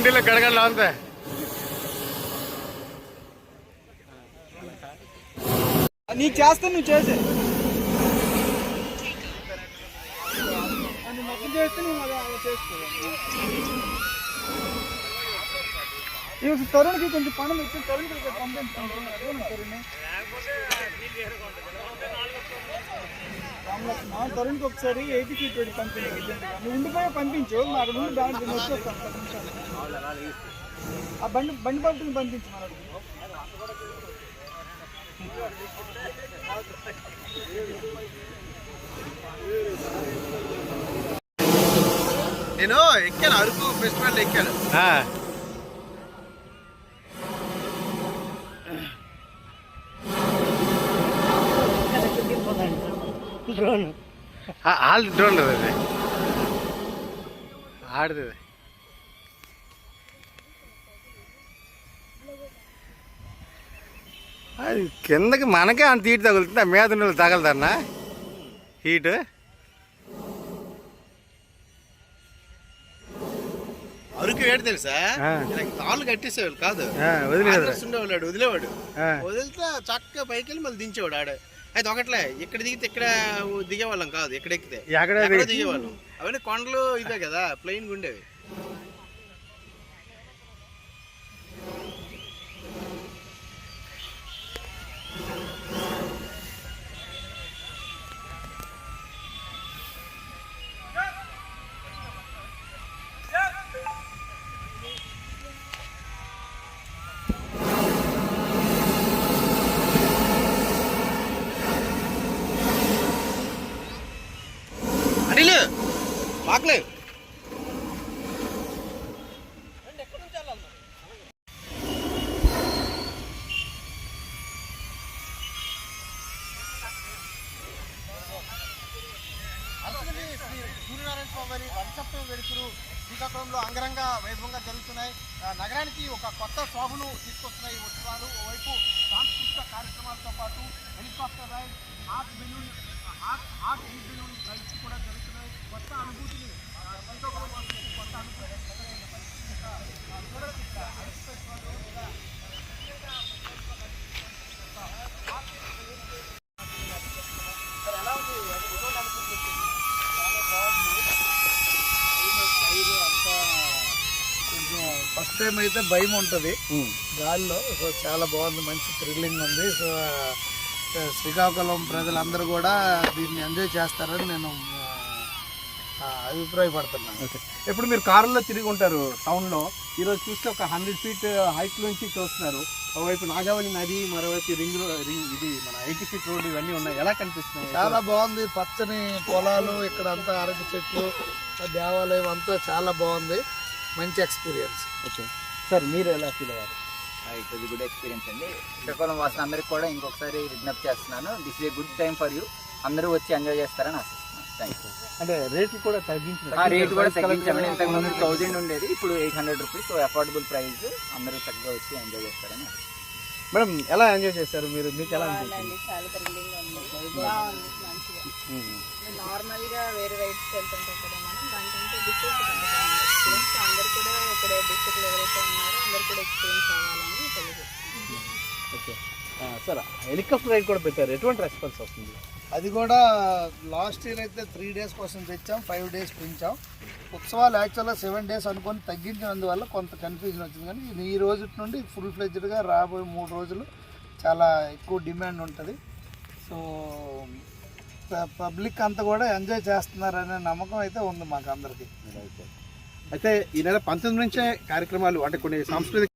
ఇంకేం వాళ్ళ గుండెలో గడగడలా నీకు చేస్తే నువ్వు చేసే. మొత్తం చేస్తే నువ్వు అలా చేసుకో. తరుణ్కి కొంచెం పనులు వచ్చి తరుణ్కి పంపించాను తరుణ్ తరుణ్కి ఒకసారి ఎయిటీ ఫీట్ పెట్టి పంపించు నువ్వు ఉండిపోయి పంపించు. నాకు అక్కడ నుండి బ్యాంక్ వచ్చేస్తాను పది నిమిషాలు ఆ బండి బండి పంపిణీ పంపించు మనకి నేను ఎక్కాను. అరకు ఫెస్టివల్ ఎక్కాను. ఆ, ఆ, ఆల్ డ్రోన్ అది. కిందకి మనకే అంత హీట్ తగులుతుంది మీద ఉన్న వాళ్ళు తగలదన్నా హీట్. అరకు ఏడు తెలుసా? తాళ్ళు కట్టేసేవాళ్ళు కాదు. వదిలేవాడు. ఆ. వదిలితే చక్కగా పైకి వెళ్ళి మళ్ళీ దించేవాడు ఆడ. అయితే ఒకట్లే ఇక్కడ దిగితే ఇక్కడ దిగేవాళ్ళం కాదు ఎక్కితే ఎక్కడ దిగేవాళ్ళం? అవన్నీ కొండలు ఇవే కదా ప్లెయిన్ ఉండేవి. శ్రీ సూర్యనారాయణ స్వామి వారి వంశత్వం వెలుతురు. శ్రీకాకుళంలో అంగరంగ వైభవంగా జరుగుతున్నాయి. నగరానికి ఒక కొత్త శోభను తీసుకొస్తున్నాయి ఈ ఉత్సవాలు. ఓవైపు సాంస్కృతిక కార్యక్రమాలతో పాటు helicopter ride hot balloon hot hot ఈ బెలూన్ రైడ్స్ కూడా జరుగుతున్నాయి. కొత్త అనుభూతిని శ్రీకాకుళం వాసులకు కొత్త అనుభూతిని ఆ, చూడొచ్చు ఇక్కడ. ఐస్ ఫెస్టివల్ లేదా ఎలా ఉంది ఎటువంటి అనుభూతి చాలా బాగుంది కొంచెం ఫస్ట్ టైం అయితే భయం ఉంటుంది. గాలిలో సో చాలా బాగుంది మంచి థ్రిల్లింగ్ ఉంది. సో శ్రీకాకుళం ప్రజలందరూ కూడా దీన్ని ఎంజాయ్ చేస్తారని నేను అభిప్రాయపడుతున్నాను. ఎప్పుడు మీరు కారులో తిరిగి ఉంటారు టౌన్లో? ఈరోజు చూస్తే ఒక హండ్రెడ్ ఫీట్ హైట్ నుంచి చూస్తున్నారు. ఒకవైపు నాగావళి నది మరోవైపు రింగ్ రింగ్ ఇది మన ఎయిటీ ఫీట్ రోడ్ ఇవన్నీ ఉన్నాయి. ఎలా కనిపిస్తున్నాయి? చాలా బాగుంది. పచ్చని పొలాలు ఇక్కడ అంతా అరటి చెట్లు దేవాలయం అంతా చాలా బాగుంది. మంచి ఎక్స్పీరియన్స్. ఓకే. సార్ మీరు ఎలా ఫీల్ అయ్యారు? ఇట్ వాజ్ గుడ్ ఎక్స్పీరియన్స్ అండి. శ్రీకాకుళం వాసులు అందరికి కూడా ఇంకొకసారి విజ్ఞప్తి చేస్తున్నాను. This a good time for you అందరూ వచ్చి ఎంజాయ్ చేస్తారని ఆశిస్తున్నాను. థ్యాంక్ యూ అంటే రేట్లు కూడా తగ్గించిన ఆ రేట్ కూడా తగ్గించామండి. ఇంతకు ముందు థౌజండ్ ఉండేది. ఇప్పుడు eight hundred rupees affordable price అందరూ చక్కగా వచ్చి ఎంజాయ్ చేస్తారని. మేడం ఎలా ఎంజాయ్ చేశారు మీరు? మీకు ఎలా అనిపించింది? బాగుందండి చాలా థ్రిల్లింగ్ ఉంది. బాగుంది మంచిగా. నార్మల్గా వేరే రైడ్స్కి వెళ్తుంటాం కదా. ఎవరైతే ఉన్నారో. అందరు కూడా ఎక్స్పీరియన్స్ అవ్వాలని తెలియజేస్తున్నాను. ఓకే. సార్ హెలికాప్టర్ రైడ్ కూడా పెట్టారు. ఎటువంటి రెస్పాన్స్ వస్తుంది? అది కూడా లాస్ట్ ఇయర్ అయితే త్రీ డేస్ కోసం తెచ్చాం ఫైవ్ డేస్ పెంచాం. ఉత్సవాలు యాక్చువల్గా సెవెన్ డేస్ అనుకొని తగ్గించినందువల్ల కొంత కన్ఫ్యూజన్ వచ్చింది. కానీ ఈ రోజు నుండి ఫుల్ ఫ్లెడ్జ్డ్గా రాబోయే మూడు రోజులు చాలా ఎక్కువ డిమాండ్ ఉంటుంది. సో పబ్లిక్ అంతా కూడా ఎంజాయ్ చేస్తున్నారనే నమ్మకం అయితే ఉంది మాకు అందరికీ. అయితే ఈ నెల పంతొమ్మిది నుంచే కార్యక్రమాలు అంటే కొన్ని సాంస్కృతిక